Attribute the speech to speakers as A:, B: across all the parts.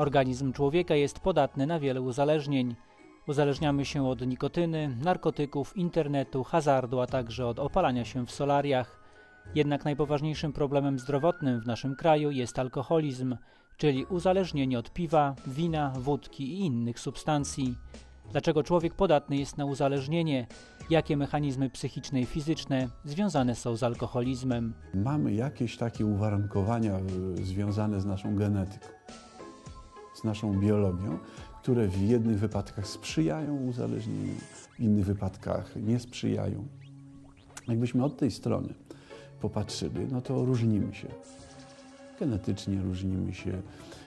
A: Organizm człowieka jest podatny na wiele uzależnień. Uzależniamy się od nikotyny, narkotyków, internetu, hazardu, a także od opalania się w solariach. Jednak najpoważniejszym problemem zdrowotnym w naszym kraju jest alkoholizm, czyli uzależnienie od piwa, wina, wódki i innych substancji. Dlaczego człowiek podatny jest na uzależnienie? Jakie mechanizmy psychiczne i fizyczne związane są z alkoholizmem?
B: Mamy jakieś takie uwarunkowania y, związane z naszą genetyką, z naszą biologią, które w jednych wypadkach sprzyjają uzależnieniu, w innych wypadkach nie sprzyjają. Jakbyśmy od tej strony popatrzyli, no to różnimy się. Genetycznie różnimy się,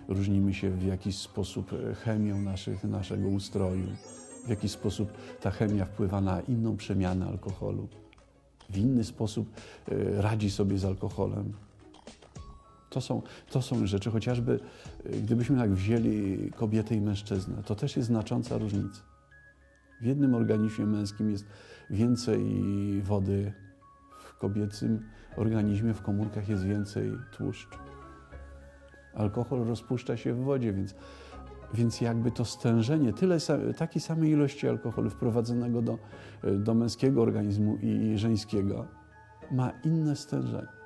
B: różnimy się w jakiś sposób e, chemią naszych, naszego ustroju, w jaki sposób ta chemia wpływa na inną przemianę alkoholu, w inny sposób e, radzi sobie z alkoholem. To są, to są rzeczy, chociażby e, gdybyśmy tak wzięli kobietę i mężczyznę, to też jest znacząca różnica. W jednym organizmie męskim jest więcej wody, w kobiecym organizmie, w komórkach jest więcej tłuszczu. Alkohol rozpuszcza się w wodzie, więc, więc jakby to stężenie, tyle, takiej samej ilości alkoholu wprowadzonego do, do męskiego organizmu i żeńskiego ma inne stężenie.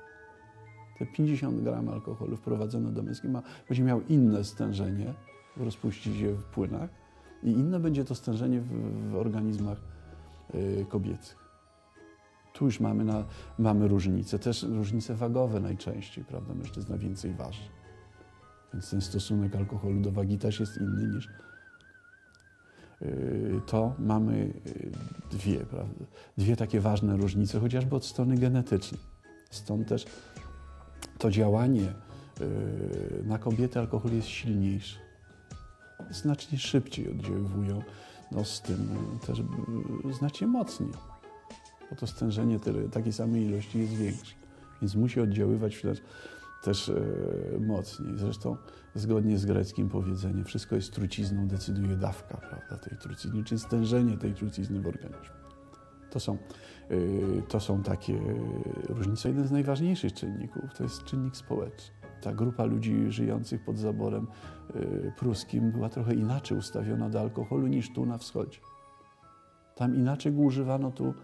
B: Te 50 gram alkoholu wprowadzone do męskiego ma, będzie miał inne stężenie, rozpuści się w płynach i inne będzie to stężenie w, w organizmach y, kobiecych. Tu już mamy, na, mamy różnice, też różnice wagowe najczęściej, prawda? Mężczyzna więcej waży. Więc ten stosunek alkoholu do wagi też jest inny niż yy, to. Mamy yy, dwie, prawda? Dwie takie ważne różnice, chociażby od strony genetycznej. Stąd też to działanie yy, na kobiety alkohol jest silniejszy. Znacznie szybciej oddziaływują, no z tym też znacznie mocniej bo to stężenie tyle, takiej samej ilości jest większe. Więc musi oddziaływać też, też mocniej. Zresztą zgodnie z greckim powiedzeniem, wszystko jest trucizną, decyduje dawka prawda, tej trucizny, czy stężenie tej trucizny w organizmie. To są, e, to są takie różnice. Jeden z najważniejszych czynników to jest czynnik społeczny. Ta grupa ludzi żyjących pod zaborem e, pruskim była trochę inaczej ustawiona do alkoholu niż tu na wschodzie. Tam inaczej go używano, tu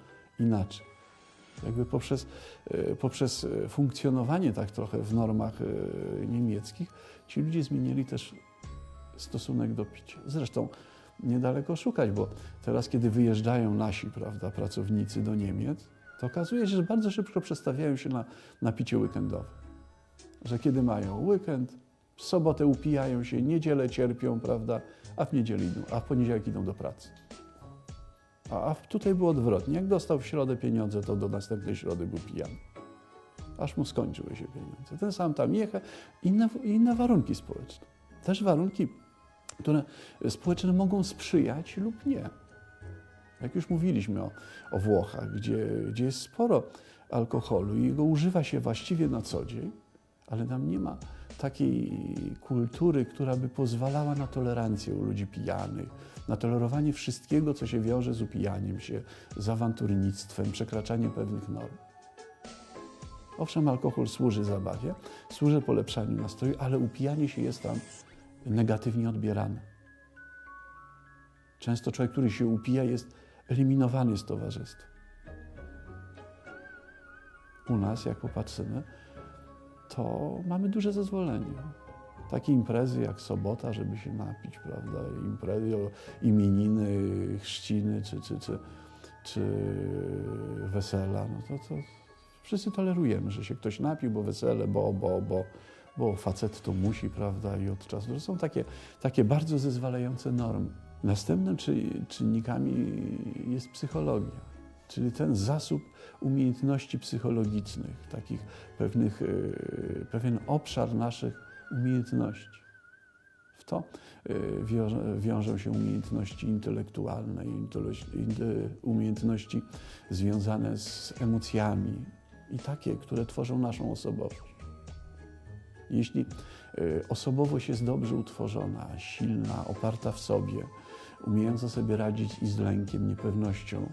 B: inaczej. Jakby poprzez, e, poprzez funkcjonowanie tak trochę w normach niemieckich, ci ludzie zmienili też stosunek do picia. Zresztą niedaleko szukać, bo teraz, kiedy wyjeżdżają nasi prawda, pracownicy do Niemiec, to okazuje się, że bardzo szybko przestawiają się na, na picie weekendowe. Że kiedy mają weekend, w sobotę upijają się, niedzielę cierpią, prawda, a w niedzielę idą, a w poniedziałek idą do pracy. A tutaj było odwrotnie. Jak dostał w środę pieniądze, to do następnej środy był pijany. Aż mu skończyły się pieniądze. Ten sam tam jechał. Inne, inne warunki społeczne. Też warunki, które społeczne mogą sprzyjać lub nie. Jak już mówiliśmy o, o Włochach, gdzie, gdzie jest sporo alkoholu i go używa się właściwie na co dzień, ale tam nie ma takiej kultury, która by pozwalała na tolerancję u ludzi pijanych, na tolerowanie wszystkiego, co się wiąże z upijaniem się, z awanturnictwem, przekraczaniem pewnych norm. Owszem, alkohol służy zabawie, służy polepszaniu nastroju, ale upijanie się jest tam negatywnie odbierane. Często człowiek, który się upija, jest eliminowany z towarzystwa. U nas, jak popatrzymy, to mamy duże zezwolenie. Takie imprezy jak sobota, żeby się napić, prawda? Imprezy, imieniny, chrzciny czy, czy, czy, czy wesela, no to, to wszyscy tolerujemy, że się ktoś napił, bo wesele, bo, bo, bo, bo facet to musi, prawda? I od czasu. To są takie, takie bardzo zezwalające normy. Następnym czynnikami jest psychologia czyli ten zasób umiejętności psychologicznych, takich pewnych, e, pewien obszar naszych umiejętności. W to wiąże, wiążą się umiejętności intelektualne, intele- inte- umiejętności związane z emocjami i takie, które tworzą naszą osobowość. Jeśli y, osobowość jest dobrze utworzona, silna, oparta w sobie, umiejąca sobie radzić i z lękiem, niepewnością,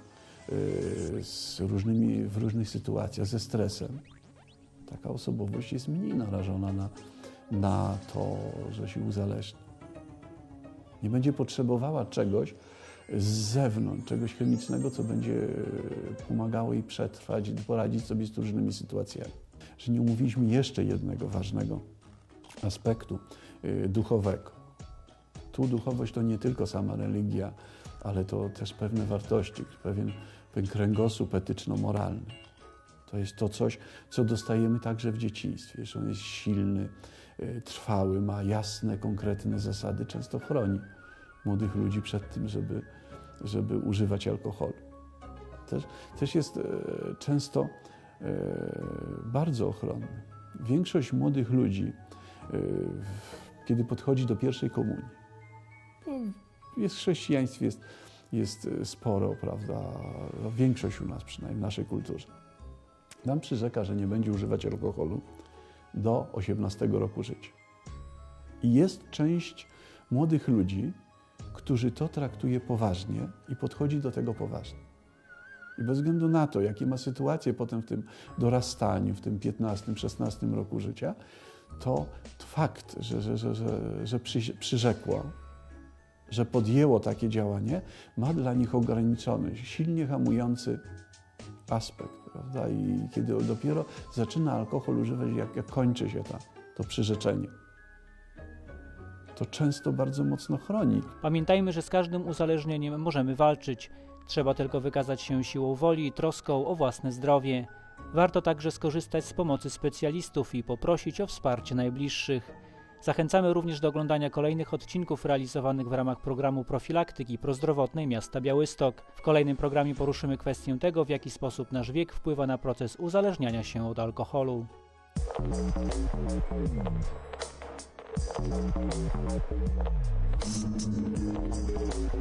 B: y, z różnymi, w różnych sytuacjach, ze stresem, taka osobowość jest mniej narażona na, na to, że się uzależni. Nie będzie potrzebowała czegoś z zewnątrz, czegoś chemicznego, co będzie pomagało jej przetrwać poradzić sobie z różnymi sytuacjami. Że nie omówiliśmy jeszcze jednego ważnego aspektu y, duchowego. Tu duchowość to nie tylko sama religia, ale to też pewne wartości, pewien, pewien kręgosłup etyczno-moralny. To jest to coś, co dostajemy także w dzieciństwie, że on jest silny, y, trwały, ma jasne, konkretne zasady, często chroni młodych ludzi przed tym, żeby, żeby używać alkoholu. Też, też jest e, często bardzo ochronny. Większość młodych ludzi, e, kiedy podchodzi do pierwszej komunii, to jest w chrześcijaństwie jest, jest e, sporo, prawda? No, Większość u nas przynajmniej, w naszej kulturze. Nam przyrzeka, że nie będzie używać alkoholu do 18 roku życia. I jest część młodych ludzi, którzy to traktuje poważnie i podchodzi do tego poważnie. I bez względu na to, jakie ma sytuacje potem w tym dorastaniu, w tym 15-16 roku życia, to fakt, że, że, że, że, że przy, przyrzekło, że podjęło takie działanie, ma dla nich ograniczony, silnie hamujący aspekt. Prawda? I kiedy dopiero zaczyna alkohol używać, jak, jak kończy się ta, to przyrzeczenie, to często bardzo mocno chroni
A: Pamiętajmy, że z każdym uzależnieniem możemy walczyć. Trzeba tylko wykazać się siłą woli i troską o własne zdrowie. Warto także skorzystać z pomocy specjalistów i poprosić o wsparcie najbliższych. Zachęcamy również do oglądania kolejnych odcinków realizowanych w ramach programu profilaktyki prozdrowotnej miasta Białystok. W kolejnym programie poruszymy kwestię tego, w jaki sposób nasz wiek wpływa na proces uzależniania się od alkoholu. Thank you.